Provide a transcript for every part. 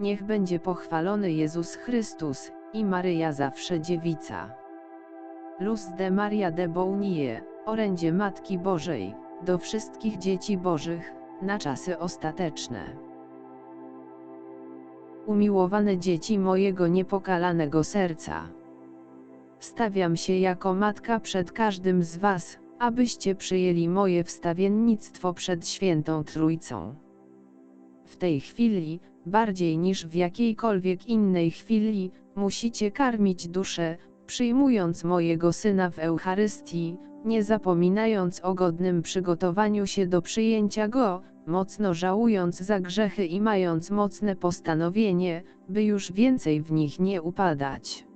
Niech będzie pochwalony Jezus Chrystus i Maryja zawsze dziewica. Luz de Maria de Bounie, orędzie Matki Bożej, do wszystkich dzieci Bożych, na czasy ostateczne. Umiłowane dzieci mojego niepokalanego serca. Stawiam się jako matka przed każdym z Was, abyście przyjęli moje wstawiennictwo przed świętą Trójcą. W tej chwili, bardziej niż w jakiejkolwiek innej chwili, musicie karmić duszę, przyjmując mojego Syna w Eucharystii, nie zapominając o godnym przygotowaniu się do przyjęcia Go, mocno żałując za grzechy i mając mocne postanowienie, by już więcej w nich nie upadać.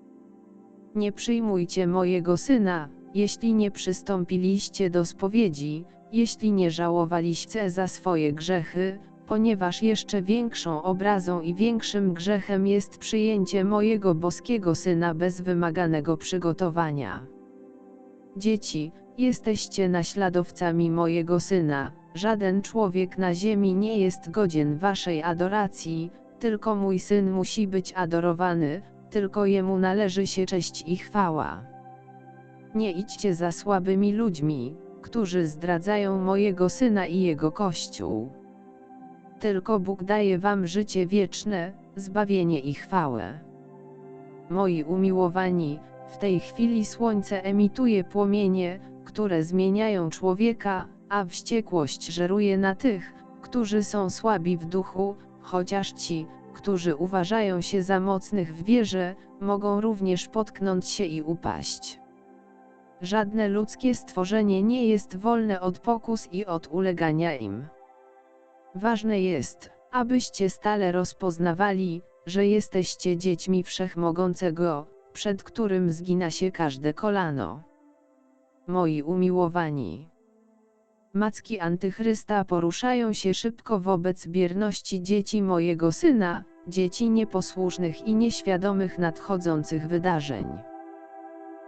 Nie przyjmujcie mojego Syna, jeśli nie przystąpiliście do spowiedzi, jeśli nie żałowaliście za swoje grzechy, ponieważ jeszcze większą obrazą i większym grzechem jest przyjęcie mojego boskiego Syna bez wymaganego przygotowania. Dzieci, jesteście naśladowcami mojego Syna, żaden człowiek na ziemi nie jest godzien waszej adoracji, tylko mój Syn musi być adorowany, tylko Jemu należy się cześć i chwała. Nie idźcie za słabymi ludźmi, którzy zdradzają mojego Syna i Jego Kościół. Tylko Bóg daje wam życie wieczne, zbawienie i chwałę. Moi umiłowani, w tej chwili słońce emituje płomienie, które zmieniają człowieka, a wściekłość żeruje na tych, którzy są słabi w duchu, chociaż ci, którzy uważają się za mocnych w wierze, mogą również potknąć się i upaść. Żadne ludzkie stworzenie nie jest wolne od pokus i od ulegania im. Ważne jest, abyście stale rozpoznawali, że jesteście dziećmi Wszechmogącego, przed którym zgina się każde kolano. Moi umiłowani. Macki Antychrysta poruszają się szybko wobec bierności dzieci mojego syna, dzieci nieposłusznych i nieświadomych nadchodzących wydarzeń.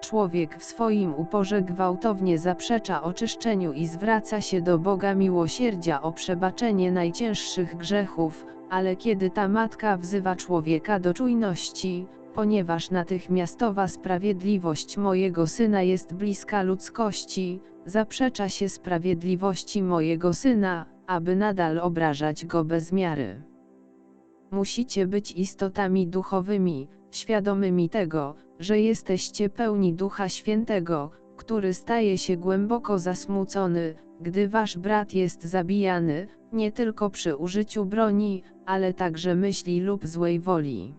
Człowiek w swoim uporze gwałtownie zaprzecza oczyszczeniu i zwraca się do Boga miłosierdzia o przebaczenie najcięższych grzechów, ale kiedy ta matka wzywa człowieka do czujności, ponieważ natychmiastowa sprawiedliwość mojego syna jest bliska ludzkości, zaprzecza się sprawiedliwości mojego syna, aby nadal obrażać go bez miary. Musicie być istotami duchowymi, świadomymi tego, że jesteście pełni Ducha Świętego, który staje się głęboko zasmucony, gdy wasz brat jest zabijany, nie tylko przy użyciu broni, ale także myśli lub złej woli.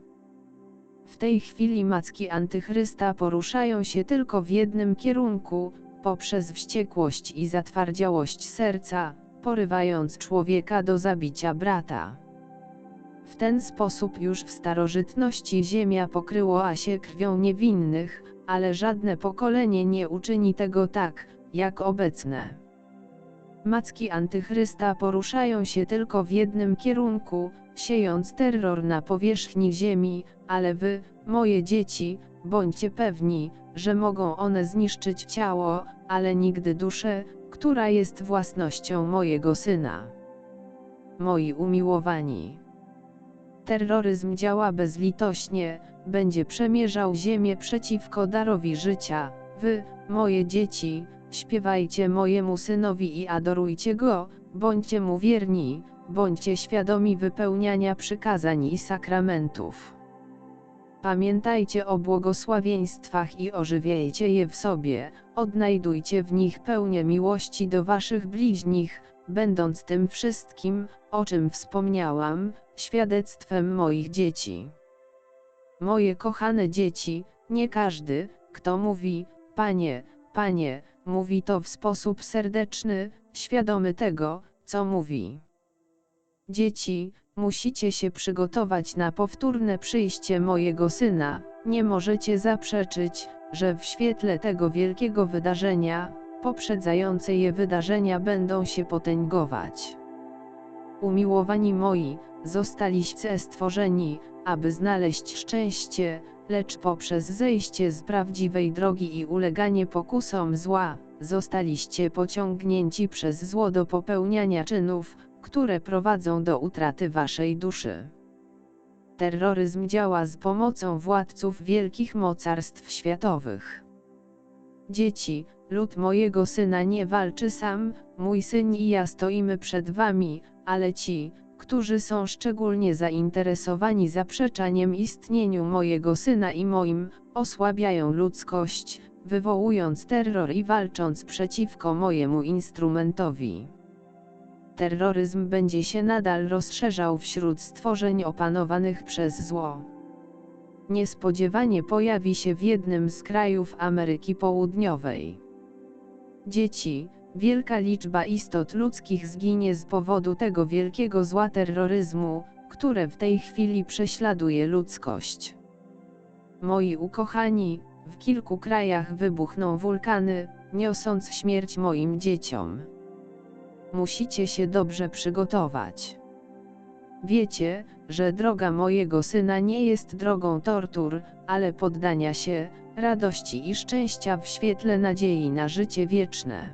W tej chwili macki antychrysta poruszają się tylko w jednym kierunku, poprzez wściekłość i zatwardziałość serca, porywając człowieka do zabicia brata. W ten sposób już w starożytności ziemia pokryła się krwią niewinnych, ale żadne pokolenie nie uczyni tego tak, jak obecne. Macki antychrysta poruszają się tylko w jednym kierunku, siejąc terror na powierzchni ziemi, ale wy, moje dzieci, bądźcie pewni, że mogą one zniszczyć ciało, ale nigdy duszę, która jest własnością mojego syna. Moi umiłowani. Terroryzm działa bezlitośnie, będzie przemierzał ziemię przeciwko darowi życia. Wy, moje dzieci, śpiewajcie mojemu synowi i adorujcie go, bądźcie mu wierni, bądźcie świadomi wypełniania przykazań i sakramentów. Pamiętajcie o błogosławieństwach i ożywiajcie je w sobie, odnajdujcie w nich pełnię miłości do waszych bliźnich, będąc tym wszystkim, o czym wspomniałam, świadectwem moich dzieci. Moje kochane dzieci, nie każdy, kto mówi, Panie, Panie, mówi to w sposób serdeczny, świadomy tego, co mówi. Dzieci, musicie się przygotować na powtórne przyjście mojego syna, nie możecie zaprzeczyć, że w świetle tego wielkiego wydarzenia, poprzedzające je wydarzenia będą się potęgować. Umiłowani moi, zostaliście stworzeni, aby znaleźć szczęście, lecz poprzez zejście z prawdziwej drogi i uleganie pokusom zła, zostaliście pociągnięci przez zło do popełniania czynów, które prowadzą do utraty waszej duszy. Terroryzm działa z pomocą władców wielkich mocarstw światowych. Dzieci, lud mojego syna nie walczy sam, mój syn i ja stoimy przed wami, ale ci, którzy są szczególnie zainteresowani zaprzeczaniem istnieniu mojego syna i moim, osłabiają ludzkość, wywołując terror i walcząc przeciwko mojemu instrumentowi. Terroryzm będzie się nadal rozszerzał wśród stworzeń opanowanych przez zło. Niespodziewanie pojawi się w jednym z krajów Ameryki Południowej. Dzieci, wielka liczba istot ludzkich zginie z powodu tego wielkiego zła terroryzmu, które w tej chwili prześladuje ludzkość. Moi ukochani, w kilku krajach wybuchną wulkany, niosąc śmierć moim dzieciom. Musicie się dobrze przygotować. Wiecie, że droga mojego syna nie jest drogą tortur, ale poddania się, radości i szczęścia w świetle nadziei na życie wieczne.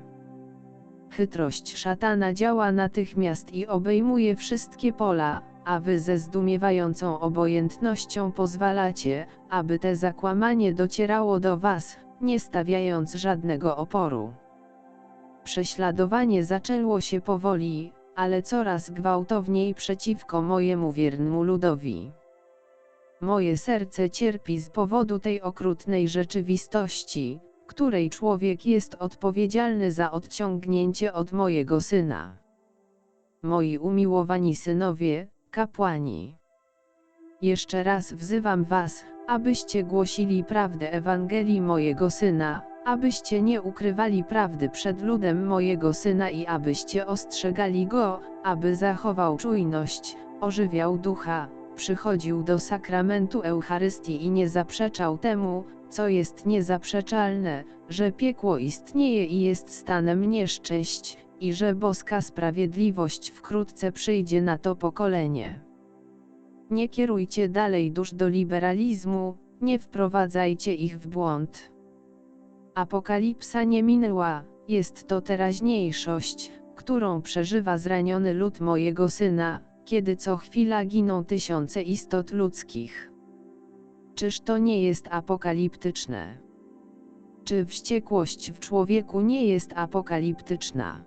Chytrość szatana działa natychmiast i obejmuje wszystkie pola, a wy ze zdumiewającą obojętnością pozwalacie, aby te zakłamanie docierało do was, nie stawiając żadnego oporu. Prześladowanie zaczęło się powoli, ale coraz gwałtowniej przeciwko mojemu wiernemu ludowi. Moje serce cierpi z powodu tej okrutnej rzeczywistości, której człowiek jest odpowiedzialny za odciągnięcie od mojego syna. Moi umiłowani synowie, kapłani. Jeszcze raz wzywam was, abyście głosili prawdę Ewangelii mojego syna, abyście nie ukrywali prawdy przed ludem mojego syna i abyście ostrzegali go, aby zachował czujność, ożywiał ducha, przychodził do sakramentu Eucharystii i nie zaprzeczał temu, co jest niezaprzeczalne, że piekło istnieje i jest stanem nieszczęść, i że boska sprawiedliwość wkrótce przyjdzie na to pokolenie. Nie kierujcie dalej dusz do liberalizmu, nie wprowadzajcie ich w błąd. Apokalipsa nie minęła, jest to teraźniejszość, którą przeżywa zraniony lud mojego syna, kiedy co chwila giną tysiące istot ludzkich. Czyż to nie jest apokaliptyczne? Czy wściekłość w człowieku nie jest apokaliptyczna?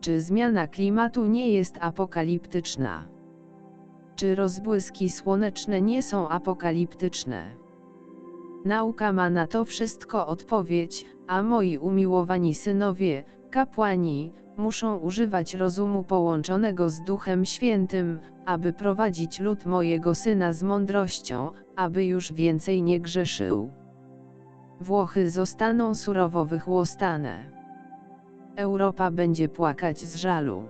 Czy zmiana klimatu nie jest apokaliptyczna? Czy rozbłyski słoneczne nie są apokaliptyczne? Nauka ma na to wszystko odpowiedź, a moi umiłowani synowie, kapłani, muszą używać rozumu połączonego z Duchem Świętym, aby prowadzić lud mojego syna z mądrością, aby już więcej nie grzeszył. Włochy zostaną surowo wychłostane. Europa będzie płakać z żalu.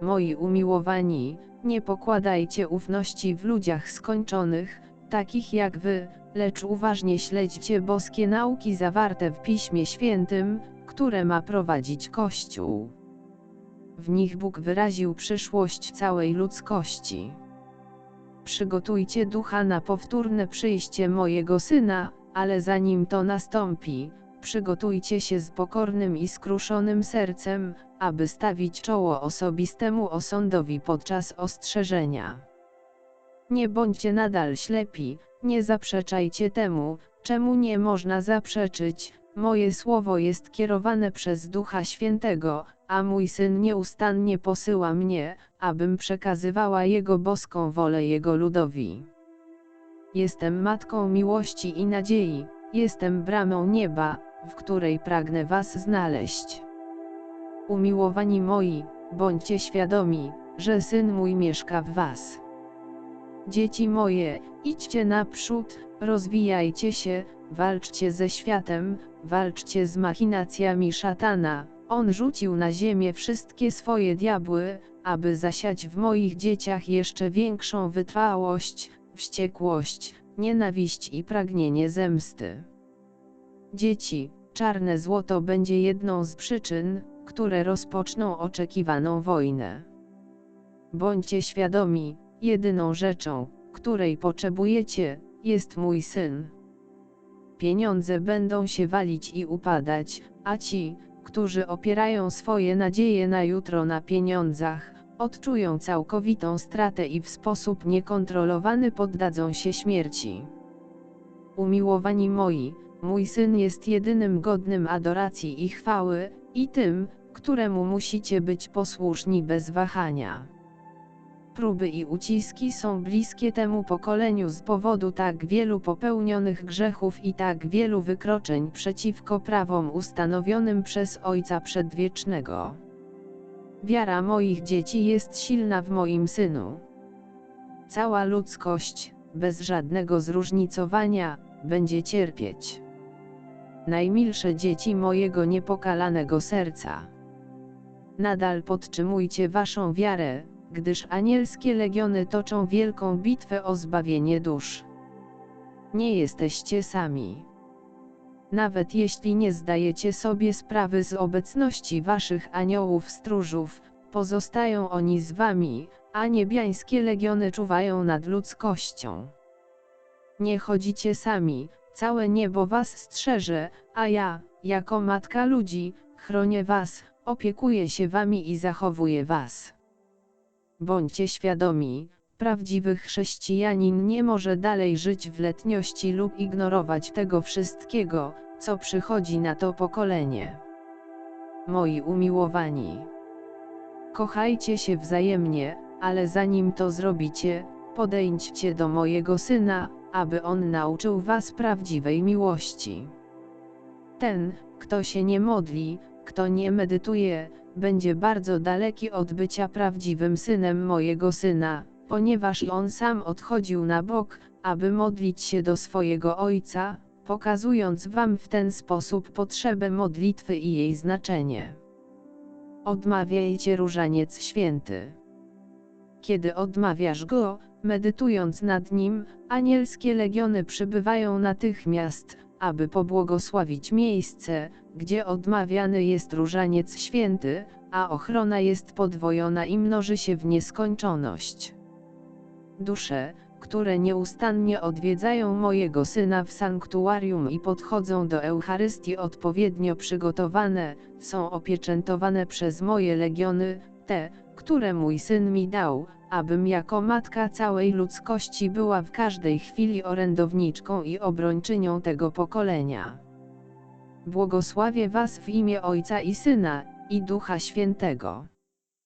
Moi umiłowani, nie pokładajcie ufności w ludziach skończonych, takich jak wy, lecz uważnie śledźcie boskie nauki zawarte w Piśmie Świętym, które ma prowadzić Kościół. W nich Bóg wyraził przyszłość całej ludzkości. Przygotujcie ducha na powtórne przyjście mojego syna, ale zanim to nastąpi, przygotujcie się z pokornym i skruszonym sercem, aby stawić czoło osobistemu osądowi podczas ostrzeżenia. Nie bądźcie nadal ślepi, nie zaprzeczajcie temu, czemu nie można zaprzeczyć, moje słowo jest kierowane przez Ducha Świętego, a mój Syn nieustannie posyła mnie, abym przekazywała Jego boską wolę Jego ludowi. Jestem Matką miłości i nadziei, jestem bramą nieba, w której pragnę Was znaleźć. Umiłowani moi, bądźcie świadomi, że Syn mój mieszka w Was. Dzieci moje, idźcie naprzód, rozwijajcie się, walczcie ze światem, walczcie z machinacjami szatana. On rzucił na ziemię wszystkie swoje diabły, aby zasiać w moich dzieciach jeszcze większą wytrwałość, wściekłość, nienawiść i pragnienie zemsty. Dzieci, czarne złoto będzie jedną z przyczyn, które rozpoczną oczekiwaną wojnę. Bądźcie świadomi, jedyną rzeczą, której potrzebujecie, jest mój syn. Pieniądze będą się walić i upadać, a ci, którzy opierają swoje nadzieje na jutro na pieniądzach, odczują całkowitą stratę i w sposób niekontrolowany poddadzą się śmierci. Umiłowani moi, mój syn jest jedynym godnym adoracji i chwały, i tym, któremu musicie być posłuszni bez wahania. Próby i uciski są bliskie temu pokoleniu z powodu tak wielu popełnionych grzechów i tak wielu wykroczeń przeciwko prawom ustanowionym przez Ojca Przedwiecznego. Wiara moich dzieci jest silna w moim synu. Cała ludzkość, bez żadnego zróżnicowania, będzie cierpieć. Najmilsze dzieci mojego niepokalanego serca. Nadal podtrzymujcie waszą wiarę, gdyż anielskie legiony toczą wielką bitwę o zbawienie dusz. Nie jesteście sami. Nawet jeśli nie zdajecie sobie sprawy z obecności waszych aniołów stróżów, pozostają oni z wami, a niebiańskie legiony czuwają nad ludzkością. Nie chodzicie sami, całe niebo was strzeże, a ja, jako matka ludzi, chronię was, opiekuję się wami i zachowuję was. Bądźcie świadomi, prawdziwy chrześcijanin nie może dalej żyć w letniości lub ignorować tego wszystkiego, co przychodzi na to pokolenie. Moi umiłowani. Kochajcie się wzajemnie, ale zanim to zrobicie, podejdźcie do mojego syna, aby on nauczył was prawdziwej miłości. Ten, kto się nie modli, kto nie medytuje, będzie bardzo daleki od bycia prawdziwym synem mojego syna, ponieważ on sam odchodził na bok, aby modlić się do swojego ojca, pokazując wam w ten sposób potrzebę modlitwy i jej znaczenie. Odmawiajcie różaniec święty. Kiedy odmawiasz go, medytując nad nim, anielskie legiony przybywają natychmiast, aby pobłogosławić miejsce, gdzie odmawiany jest różaniec święty, a ochrona jest podwojona i mnoży się w nieskończoność. Dusze, które nieustannie odwiedzają mojego syna w sanktuarium i podchodzą do Eucharystii odpowiednio przygotowane, są opieczętowane przez moje legiony, te, które mój syn mi dał, abym jako matka całej ludzkości była w każdej chwili orędowniczką i obrończynią tego pokolenia. Błogosławię Was w imię Ojca i Syna, i Ducha Świętego.